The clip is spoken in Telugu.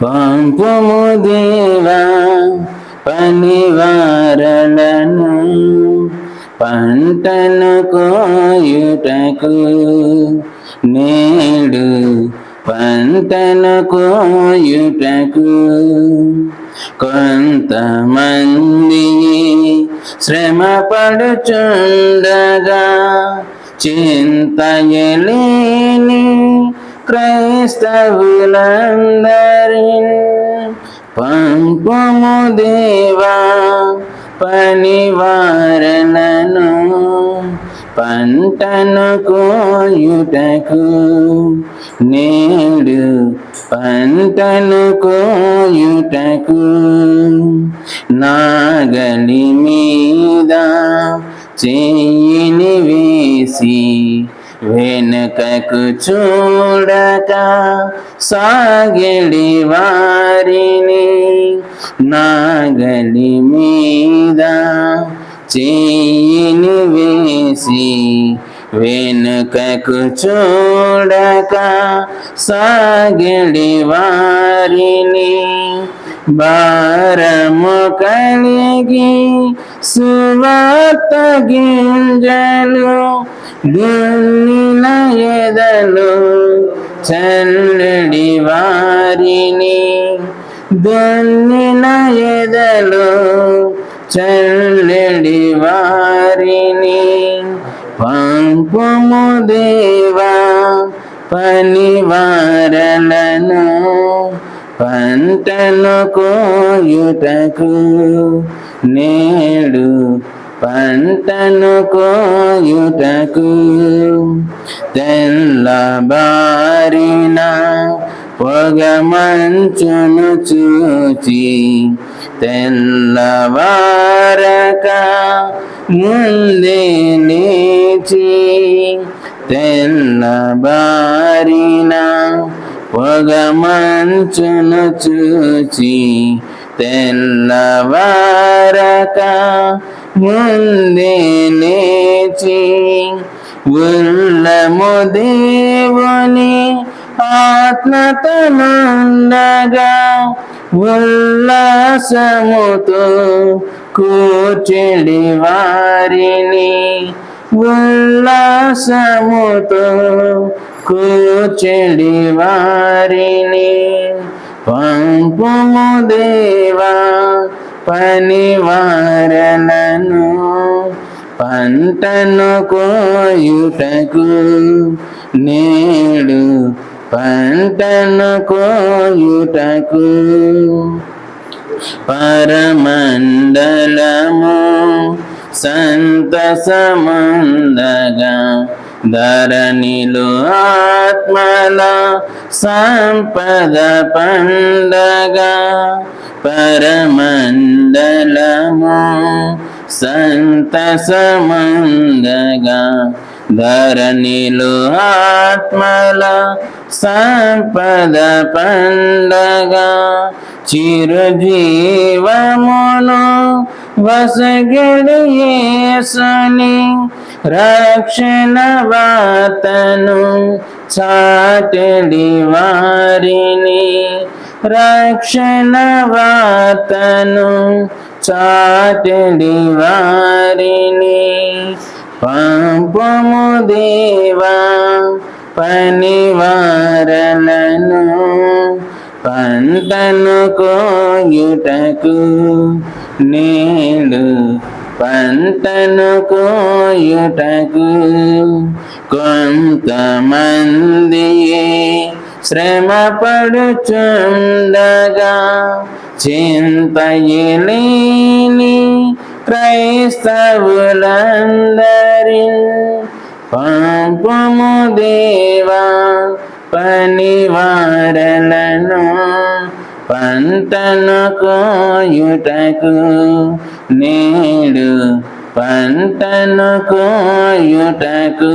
పంపుము దేవా పనివారలను పంటను కోయుటకు నేడు పంటను కోయుటకు కొంతమంది శ్రమ పడుచుండగా చింతయలేని క్రైస్తవులందరిన్ పంపము దేవా పనివారణను పంటను కోయుటకు నేడు పంటను కోయుటకు నాగలి మీద చెయ్యిని వేసి వెనుకకు చూడక సాగిడి వారిని నాగలి మీద చేయిని వేసి వెనుకకు చూడక సాగిడి వారిని భారము కలిగి సువార్త గింజలు దున్నిన ఎదలు చల్లడి వారిని. దున్నిన ఎదలు చల్లడి వారిని. పంపము దేవా పనివారలను. పంటను కోయుటకు నేడు పంటను కోయుటకు తెల్లబారిన పొగ మంచును చూచి తెల్లవారక ముందే లేచి తెల్లబారిన పొగ మంచును చూచి తెల్లవారక ముందే లేచి ఉల్లము దేవుని ఆత్మతనుండగా ఉల్లాసముతో కూర్చెడి వారిని. ఉల్లాసముతో కూర్చెడి వారిని. పంపుము దేవా పనివారలను పంటను కోయుటకు నేడు పంటను కోయుటకు పరమండలము సంతసమందగా ధరణిలో ఆత్మల సంపద పండగా పరమండలము సంతసమందగా ధరణిలో ఆత్మల సంపద పండగా చిరుజీవమును వసగడి యేసుని రక్షణ వాతను చాటడి వారిని. రక్షణ వాతను చాటడి వారిని. పంపము దేవా పనివారలను పంటను కోయుటకు నేడు పంటను కోయుటకు కొంతమంది శ్రమ పడుచుండగా చింతయలేని క్రైస్తవులందరి పంపము దేవా పనివారలను పంటను కోయుటకు నేడు పంటను కోయుటకు